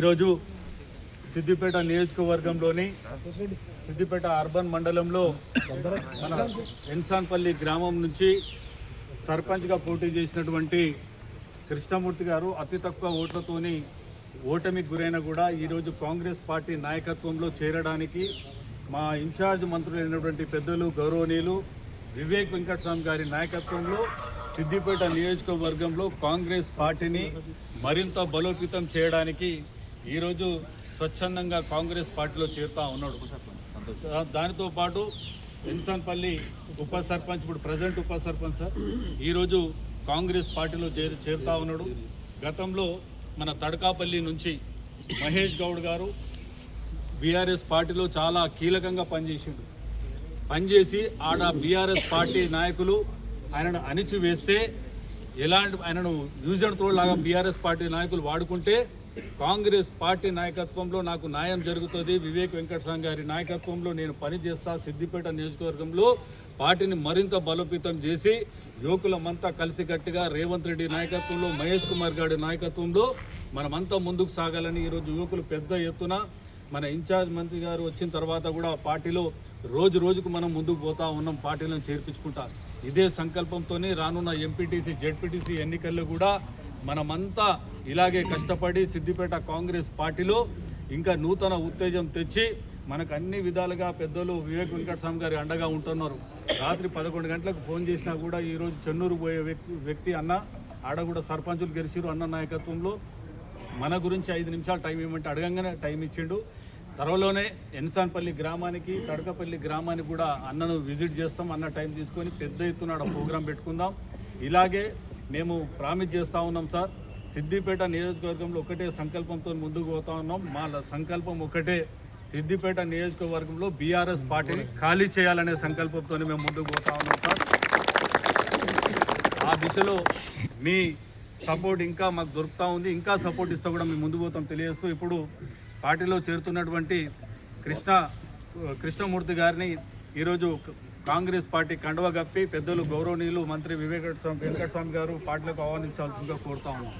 ఈరోజు సిద్దిపేట నియోజకవర్గంలోని సిద్దిపేట అర్బన్ మండలంలో మన ఎన్సాన్పల్లి గ్రామం నుంచి సర్పంచ్గా పోటీ చేసినటువంటి కృష్ణమూర్తి గారు అతి తక్కువ ఓట్లతోని ఓటమికి గురైన కూడా ఈరోజు కాంగ్రెస్ పార్టీ నాయకత్వంలో చేరడానికి మా ఇన్ఛార్జ్ మంత్రులైనటువంటి పెద్దలు గౌరవనీయులు వివేక్ వెంకటస్వామి గారి నాయకత్వంలో సిద్దిపేట నియోజకవర్గంలో కాంగ్రెస్ పార్టీని మరింత బలోపేతం చేయడానికి ఈరోజు స్వచ్ఛందంగా కాంగ్రెస్ పార్టీలో చేరుతా ఉన్నాడు దానితో పాటు ఇన్సాన్పల్లి ఉప సర్పంచ్ ఇప్పుడు ప్రజెంట్ ఉప సర్పంచ్ సార్ ఈరోజు కాంగ్రెస్ పార్టీలో చేరు చేరుతా ఉన్నాడు. గతంలో మన తడకాపల్లి నుంచి మహేష్ గౌడ్ గారు బీఆర్ఎస్ పార్టీలో చాలా కీలకంగా పనిచేసిండు. పనిచేసి ఆడ బీఆర్ఎస్ పార్టీ నాయకులు ఆయనను అణిచివేస్తే ఎలాంటి ఆయనను యూజ్ అండ్ త్రో లాగా బీఆర్ఎస్ పార్టీ నాయకులు వాడుకుంటే కాంగ్రెస్ పార్టీ నాయకత్వంలో నాకు న్యాయం జరుగుతుంది. వివేక్ వెంకటస్వామి గారి నాయకత్వంలో నేను పనిచేస్తా సిద్దిపేట నియోజకవర్గంలో పార్టీని మరింత బలోపేతం చేసి యువకులమంతా కలిసికట్టుగా రేవంత్ రెడ్డి నాయకత్వంలో మహేష్ కుమార్ గారి నాయకత్వంలో మనమంతా ముందుకు సాగాలని ఈరోజు యువకులు పెద్ద ఎత్తున మన ఇన్ఛార్జ్ మంత్రి గారు వచ్చిన తర్వాత కూడా పార్టీలో రోజు రోజుకు మనం ముందుకు పోతా ఉన్నాం పార్టీలను చేర్పించుకుంటా. ఇదే సంకల్పంతోనే రానున్న ఎంపీటీసీ జెడ్పీటీసీ ఎన్నికల్లో కూడా మనమంతా ఇలాగే కష్టపడి సిద్దిపేట కాంగ్రెస్ పార్టీలో ఇంకా నూతన ఉత్తేజం తెచ్చి మనకు అన్ని విధాలుగా పెద్దలు వివేక్ వెంకటస్వామి గారి అండగా ఉంటున్నారు. రాత్రి పదకొండు గంటలకు ఫోన్ చేసినా కూడా ఈరోజు చెన్నూరు పోయే వ్యక్తి వ్యక్తి అన్న ఆడ కూడా సర్పంచులు గెలిచిరు అన్న నాయకత్వంలో. మన గురించి ఐదు నిమిషాలు టైం ఇవ్వమంటే అడగంగానే టైం ఇచ్చిండు. త్వరలోనే ఎన్సాన్పల్లి గ్రామానికి తడకపల్లి గ్రామానికి కూడా అన్నను విజిట్ చేస్తాం. అన్న టైం తీసుకొని పెద్ద ఎత్తున ఆడ ప్రోగ్రాం పెట్టుకుందాం. ఇలాగే మేము ప్రామిస్ చేస్తూ ఉన్నాం సార్. సిద్దిపేట నియోజకవర్గంలో ఒకటే సంకల్పంతో ముందుకు పోతా ఉన్నాం. మా సంకల్పం ఒకటే. సిద్దిపేట నియోజకవర్గంలో బీఆర్ఎస్ పార్టీని ఖాళీ చేయాలనే సంకల్పంతో మేము ముందుకు పోతా ఉన్నాం సార్. ఆ దిశలో మీ సపోర్ట్ ఇంకా మాకు దొరుకుతూ ఉంది. ఇంకా సపోర్ట్ ఇస్తా కూడా మేము ముందుకు పోతాం తెలియజేస్తూ ఇప్పుడు పార్టీలో చేరుతున్నటువంటి కృష్ణ కృష్ణమూర్తి గారిని ఈరోజు కాంగ్రెస్ పార్టీ కండవ గప్పి పెద్దలు గౌరవనీయులు మంత్రి వివేక స్వామి వెంకటస్వామి గారు పార్టీలకు ఆహ్వానించాల్సిందిగా కోరుతా ఉన్నాం.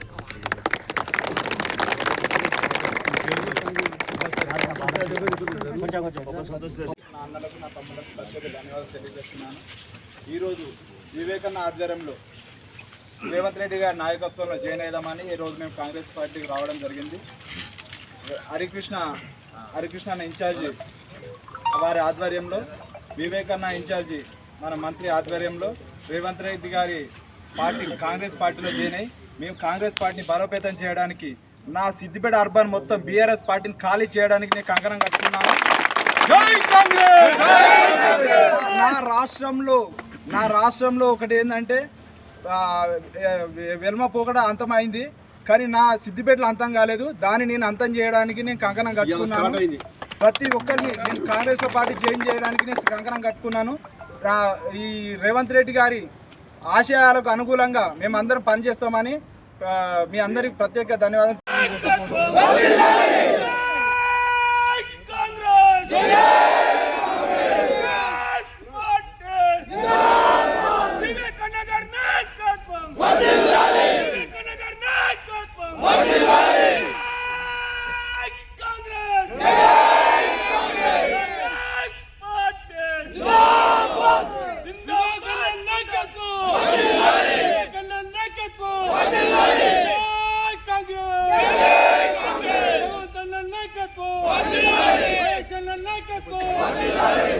అన్నలకు నా తమ్ములకు ప్రత్యేక ధన్యవాదాలు తెలియజేస్తున్నాను ఈరోజు వివేకన్న ఆధ్వర్యంలో రేవంత్ రెడ్డి గారి నాయకత్వంలో జాయిన్ అయిదామని ఈరోజు మేము కాంగ్రెస్ పార్టీకి రావడం జరిగింది. హరికృష్ణ హరికృష్ణ ఇన్ఛార్జి వారి ఆధ్వర్యంలో వివేకన్న ఇన్ఛార్జి మన మంత్రి ఆధ్వర్యంలో రేవంత్ రెడ్డి గారి పార్టీ కాంగ్రెస్ పార్టీలో జాయిన్ అయ్యి మేము కాంగ్రెస్ పార్టీని బలోపేతం చేయడానికి నా సిద్దిపేట అర్బన్ మొత్తం బీఆర్ఎస్ పార్టీని ఖాళీ చేయడానికి నేను కంకణం కట్టుకున్నాను. నా రాష్ట్రంలో నా రాష్ట్రంలో ఒకటి ఏంటంటే వెల్మ పోకడ అంతమైంది కానీ నా సిద్దిపేటలో అంతం కాలేదు. దాన్ని నేను అంతం చేయడానికి నేను కంకణం కట్టుకున్నాను. ప్రతి ఒక్కరిని నేను కాంగ్రెస్ పార్టీ జాయిన్ చేయడానికి నేను కంకణం కట్టుకున్నాను. ఈ రేవంత్ రెడ్డి గారి ఆశయాలకు అనుకూలంగా మేము అందరం పనిచేస్తామని మీ అందరికి ప్రత్యేక ధన్యవాదాలు.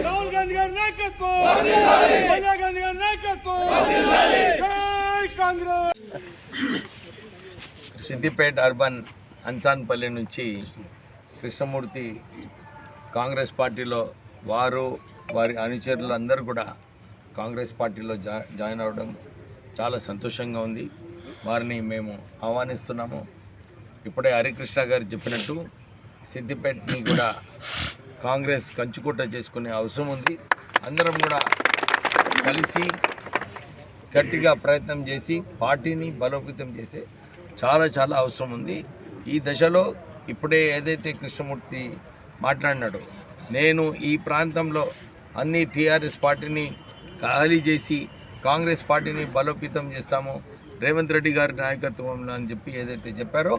రాహుల్ గాంధీ గారి నాయకత్వం సోనియా గాంధీ గారి నాయకత్వం జై కాంగ్రెస్ సిద్దిపేట అర్బన్ అన్సాన్పల్లి నుంచి కృష్ణమూర్తి కాంగ్రెస్ పార్టీలో వారు వారి అనుచరులు అందరూ కూడా కాంగ్రెస్ పార్టీలో జా జాయిన్ అవ్వడం చాలా సంతోషంగా ఉంది. వారిని మేము ఆహ్వానిస్తున్నాము. ఇప్పుడే హరికృష్ణ గారు చెప్పినట్టు సిద్దిపేటని కూడా కాంగ్రెస్ కంచుకోట చేసుకునే అవసరం ఉంది. అందరం కూడా కలిసి గట్టిగా ప్రయత్నం చేసి పార్టీని బలోపేతం చేసే చాలా చాలా అవసరం ఉంది. ఈ దశలో ఇప్పుడే ఏదైతే కృష్ణమూర్తి మాట్లాడినాడో నేను ఈ ప్రాంతంలో అన్ని టీఆర్ఎస్ పార్టీని ఖాళీ చేసి కాంగ్రెస్ పార్టీని బలోపేతం చేస్తాము. రేవంత్ రెడ్డి గారి నాయకత్వంలో అని చెప్పి ఏదైతే చెప్పారో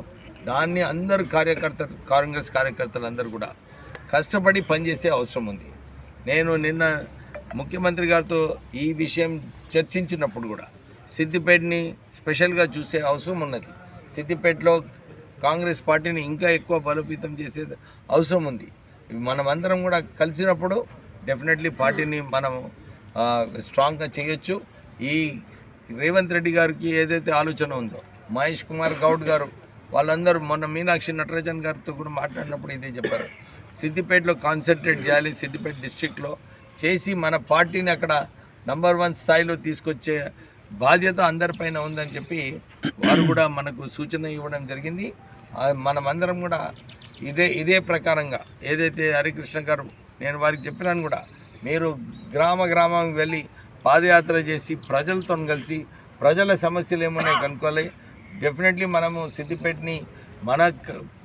దాన్ని అందరు కార్యకర్తలు కాంగ్రెస్ కార్యకర్తలు అందరూ కూడా కష్టపడి పనిచేసే అవసరం ఉంది. నేను నిన్న ముఖ్యమంత్రి గారితో ఈ విషయం చర్చించినప్పుడు కూడా సిద్దిపేటని స్పెషల్గా చూసే అవసరం ఉన్నది. సిద్దిపేటలో కాంగ్రెస్ పార్టీని ఇంకా ఎక్కువ బలోపేతం చేసే అవసరం ఉంది. మనమందరం కూడా కలిసినప్పుడు డెఫినెట్లీ పార్టీని మనం స్ట్రాంగ్గా చేయొచ్చు. ఈ రేవంత్ రెడ్డి గారికి ఏదైతే ఆలోచన ఉందో మహేష్ కుమార్ గౌడ్ గారు వాళ్ళందరూ మొన్న మీనాక్షి నటరాజన్ గారితో కూడా మాట్లాడినప్పుడు ఇదే చెప్పారు. సిద్దిపేటలో కాన్సన్ట్రేట్ చేయాలి సిద్దిపేట డిస్ట్రిక్ట్లో చేసి మన పార్టీని అక్కడ నంబర్ వన్ స్థాయిలో తీసుకొచ్చే బాధ్యత అందరిపైన ఉందని చెప్పి వారు కూడా మనకు సూచన ఇవ్వడం జరిగింది. మనమందరం కూడా ఇదే ఇదే ప్రకారంగా ఏదైతే హరికృష్ణ గారు నేను వారికి చెప్పినాను కూడా మీరు గ్రామ గ్రామం వెళ్ళి పాదయాత్ర చేసి ప్రజలతో కలిసి ప్రజల సమస్యలు ఏమున్నాయి కనుక్కోవాలి. డెఫినెట్లీ మనము సిద్దిపేటని మన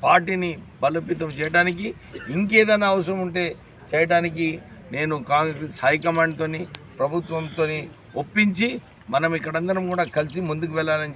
పార్టీని బలోపేతం చేయడానికి ఇంకేదైనా అవసరం ఉంటే చేయడానికి నేను కాంగ్రెస్ హైకమాండ్తో ప్రభుత్వంతో ఒప్పించి మనం ఇక్కడందరం కూడా కలిసి ముందుకు వెళ్ళాలని